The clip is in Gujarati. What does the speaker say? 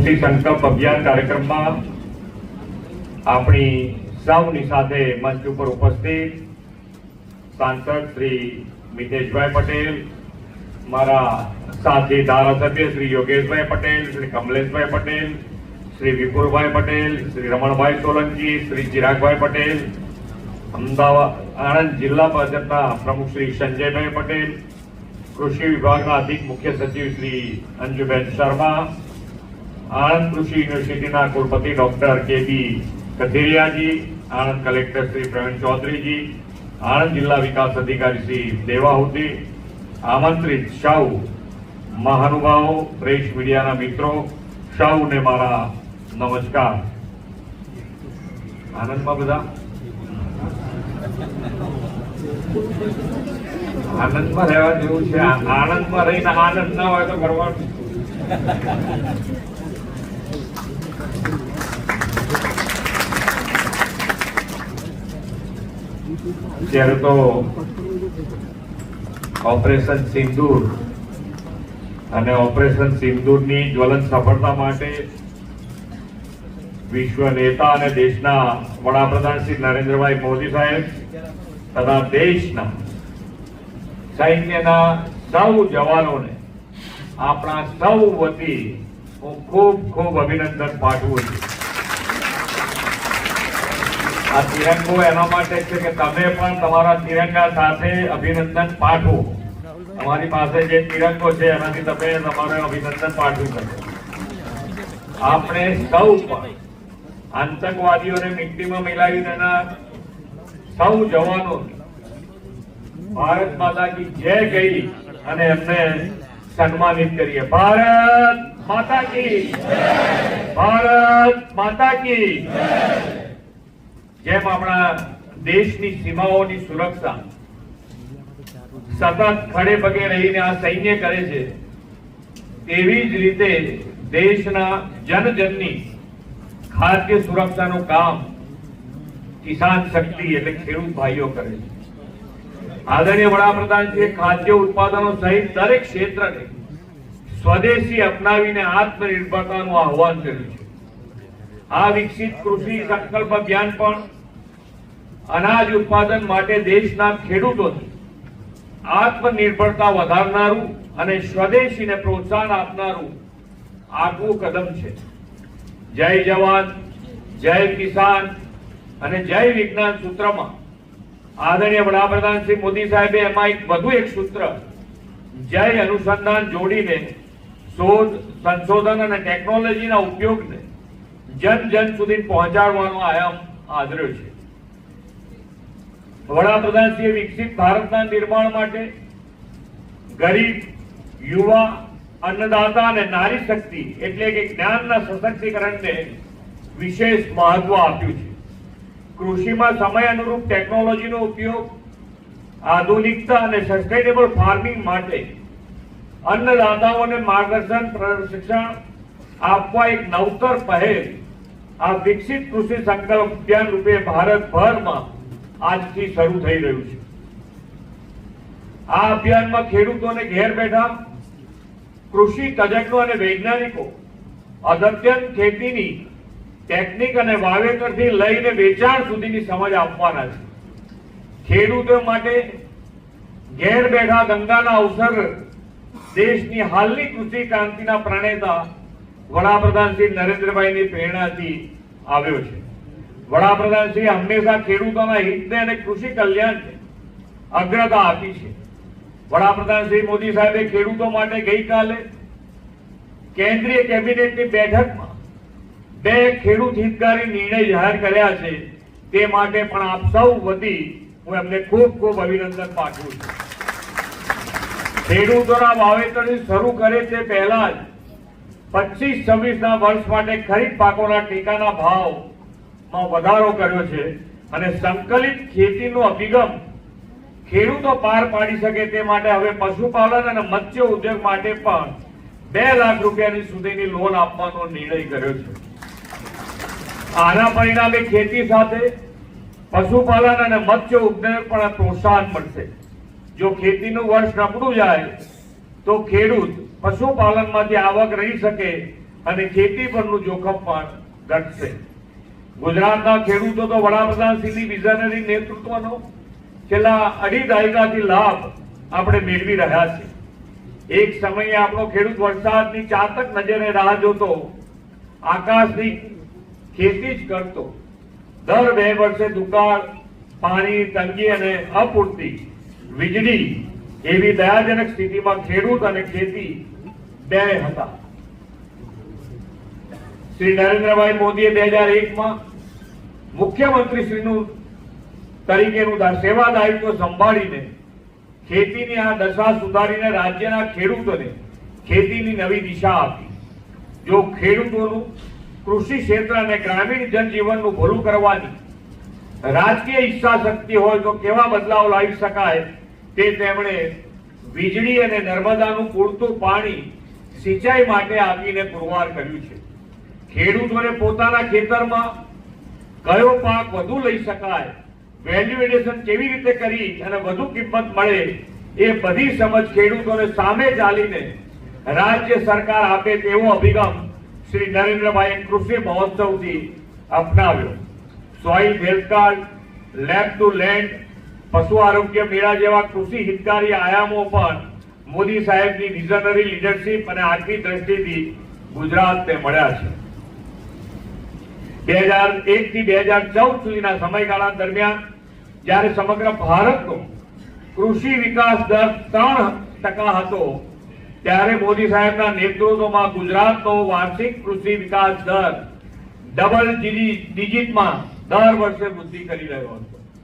સંકલ્પ અભિયાન કાર્યક્રમમાં આપણી સૌની સાથે મંચ ઉપર ઉપસ્થિત સાંસદ શ્રી મિતેશભાઈ પટેલ, મારા સાથી ધારાસભ્ય શ્રી યોગેશભાઈ પટેલ, શ્રી કમલેશભાઈ પટેલ, શ્રી વિપુલભાઈ પટેલ, શ્રી રમણભાઈ સોલંકી, શ્રી ચિરાગભાઈ પટેલ, અમદાવાદ, આણંદ જિલ્લા ભાજપના પ્રમુખ શ્રી સંજયભાઈ પટેલ, કૃષિ વિભાગના અધિક મુખ્ય સચિવ શ્રી અંજુબેન શર્મા આણંદ કૃષિ યુનિવર્સિટીના કુલપતિ ડોક્ટર કે. બી. કથિરિયાજી, આણંદ કલેક્ટર શ્રી પ્રવીણ ચૌધરીજી, આણંદ જિલ્લા વિકાસ અધિકારી શ્રી દેવાહુતિ આમંત્રિત સૌ મહાનુભાવો, પ્રેસ મીડિયાના મિત્રો સૌને મારા નમસ્કાર. આનંદમાં બધા? આનંદમાં રહેવા જેવું છે. આનંદમાં રહીને આનંદ ના હોય તો કરવાનું. ત્યારે તો ઓપરેશન સિંદૂર અને ઓપરેશન સિંદૂરની જ્વલંત સફળતા માટે વિશ્વ નેતા અને દેશના વડાપ્રધાન શ્રી નરેન્દ્રભાઈ મોદી સાહેબ તથા દેશના સૈન્યના સૌ જવાનોને આપણા સૌ વતી હું ખૂબ ખૂબ અભિનંદન પાઠવું છું. આ તિરંગો એના માટે છે કે તમે પણ તમારા તિરંગા સાથે અભિનંદન પાઠવો. તમારી પાસે જે તિરંગો છે, એનાથી તમે તમારે અભિનંદન પાઠવી શકો. આપણે સૌ પણ આતંકવાદીઓને મિટ્ટીમાં મિલાવીને એના સૌ જવાનો ભારત માતા કી જય ગઈ અને એમને સન્માનિત કરીએ. ભારત માતા કી ભારત માતા કી જેમ આપણા દેશની સીમાઓની સુરક્ષા સતત ખડે પગે રહીને આ સૈન્ય કરે છે, તેવી જ રીતે દેશના જનજનની ખાદ્ય સુરક્ષાનું કામ કિસાન શક્તિ એટલે ખેડૂત ભાઈઓ કરે છે. આદરણીય છે, ખાદ્ય ઉત્પાદનો સહિત દરેક ક્ષેત્રને સ્વદેશી અપનાવીને આત્મનિર્ભરતાનું આહવાન કર્યું છે. આ વિકસિત કૃષિ સંકલ્પ અભિયાન પણ અનાજ ઉત્પાદન માટે દેશના ખેડૂતોની આત્મનિર્ભરતા વધારનારું અને સ્વદેશીને પ્રોત્સાહન આપનારું આગવું કદમ છે. જય જવાન, જય કિસાન અને જય વિજ્ઞાન સૂત્રમાં આદરણીય વડાપ્રધાન શ્રી મોદી સાહેબે એમાં એક વધુ એક સૂત્ર, જય અનુસંધાન જોડીને શોધ, સંશોધન અને ટેકનોલોજીના ઉપયોગને જન જન સુધી પહોંચાડવાનો આયામ આદર્યો છે. વડાપ્રધાનશ્રીએ વિકસિત ભારતના નિર્માણ માટે ગરીબ, યુવા, અન્નદાતા અને નારી શક્તિ એટલે કે જ્ઞાનના સશક્તિકરણને વિશેષ મહત્વ આપ્યું છે. કૃષિમાં સમય અનુરૂપ ટેકનોલોજીનો ઉપયોગ, આધુનિકતા અને સસ્ટેનેબલ ફાર્મિંગ માટે અન્નદાતાઓને માર્ગદર્શન, પ્રશિક્ષણ આપવા એક નવતર પહેલ, આ વિકસિત કૃષિ સંકલ્પ અભિયાન રૂપે ભારતભરમાં આજથી શરૂ થઈ રહ્યું છે. આ અભિયાનમાં ખેડૂતોને ઘેર બેઠા કૃષિ તજજ્ઞો અને વૈજ્ઞાનિકો અદ્યતન ખેતીની ટેકનિક અને વાવેતરથી લઈને વેચાણ સુધીની સમજ આપવાના છે. ખેડૂતો માટે ઘેર બેઠા ગંગાના અવસર દેશની હાલની કૃષિ ક્રાંતિના પ્રણેતા વડાપ્રધાન શ્રી નરેન્દ્રભાઈની પ્રેરણાથી આવ્યો છે. વડાપ્રધાન શ્રી હંમેશા ખેડૂતોના હિતને અને કૃષિ કલ્યાણને અગ્રતા આપી છે. વડાપ્રધાન શ્રી મોદી સાહેબે ખેડૂતો માટે ગઈકાલે કેન્દ્રીય કેબિનેટની બેઠકમાં બે ખેડૂત હિતકારી નિર્ણય જાહેર કર્યા છે. તે માટે પણ આપ સૌ વતી હું એમને ખૂબ ખૂબ અભિનંદન પાઠવું છું. ખેડૂતોના વાવેતર શરૂ કરે તે પહેલા જ પચીસ છવ્વીસ ના વર્ષ માટે ખરીફ પાકોના ટેકાના ભાવમાં વધારો કર્યો છે અને સંકલિત ખેતીનો અભિગમ ખેડૂતો પાર પાડી શકે તે માટે હવે પશુપાલન અને મત્સ્ય ઉદ્યોગ માટે પણ બે લાખ રૂપિયાની સુધીની લોન આપવાનો નિર્ણય કર્યો છે. આના પરિણામે ખેતી સાથે પશુપાલન અને મત્સ્ય ઉદ્યોગ પણ પ્રોત્સાહન મળશે. જો ખેતીનું વર્ષ નબળું જાય તો ખેડૂત પશુપાલનમાંથી આવક રહી શકે અને ખેતી પરનું જોખમ પણ ઘટશે. ગુજરાતના ખેડૂતો તો વડાપ્રધાન શ્રીની વિઝનરી નેતૃત્વનો છેલ્લા અઢી દાયકાથી લાભ આપણે મેળવી રહ્યા છીએ. એક સમયે આપણો ખેડૂત વરસાદની ચાતક નજરે રાહ જોતો, આકાશની ખેતી જ કરતો. દર બે વર્ષે દુકાળ, પાણી તંગી અને અપૂરતી વીજળી એવી દયાજનક સ્થિતિમાં ખેડૂત અને ખેતી બે હતા. શ્રી નરેન્દ્રભાઈ મોદીએ બે હજાર એકમાં મુખ્યમંત્રી તરીકેનું સેવા દાયિત્વ સંભાળીને ખેતીની આ દશા સુધારીને રાજ્યના ખેડૂતોને ખેતીની નવી દિશા આપી. જો ખેડૂતોનું કૃષિ ક્ષેત્ર અને ગ્રામીણ જનજીવનનું ભલું કરવાની રાજકીય ઈચ્છા શક્તિ હોય તો કેવા બદલાવ લાવી શકાય તે તેમણે વીજળી અને નર્મદાનું પૂરતું પાણી સિંચાઈ માટે આપીને પુરવાર કર્યું છે. ખેડૂતોને પોતાના ખેતરમાં કયો પાક વધુ લઈ શકાય વેલ્યુ કેવી રીતે કરી અને વધુ કિંમત મળે એ બધી સમજ ખેડૂતોને સામે ચાલીને રાજ્ય સરકાર આપે તેવો અભિગમ શ્રી નરેન્દ્રભાઈ કૃષિ મહોત્સવથી અપનાવ્યો. Soil health card lab to land પશુ આરોગ્ય મેળા જેવા કૃષિ હિતકારી આયામો પણ મોદી સાહેબની વિઝનરી લીડરશીપ અને આર્થિક દ્રષ્ટિથી ગુજરાતને મળ્યા છે. બે હજાર એક થી બે હજાર ચૌદ સુધીના સમયગાળા દરમિયાન જ્યારે સમગ્ર ભારતનો કૃષિ વિકાસ દર ત્રણ ટકા હતો, ત્યારે મોદી સાહેબના નેતૃત્વમાં ગુજરાતનો વાર્ષિક કૃષિ વિકાસ દર ડબલ ડિજિટમાં દર વર્ષે વૃદ્ધિ કરી રહ્યો હતો.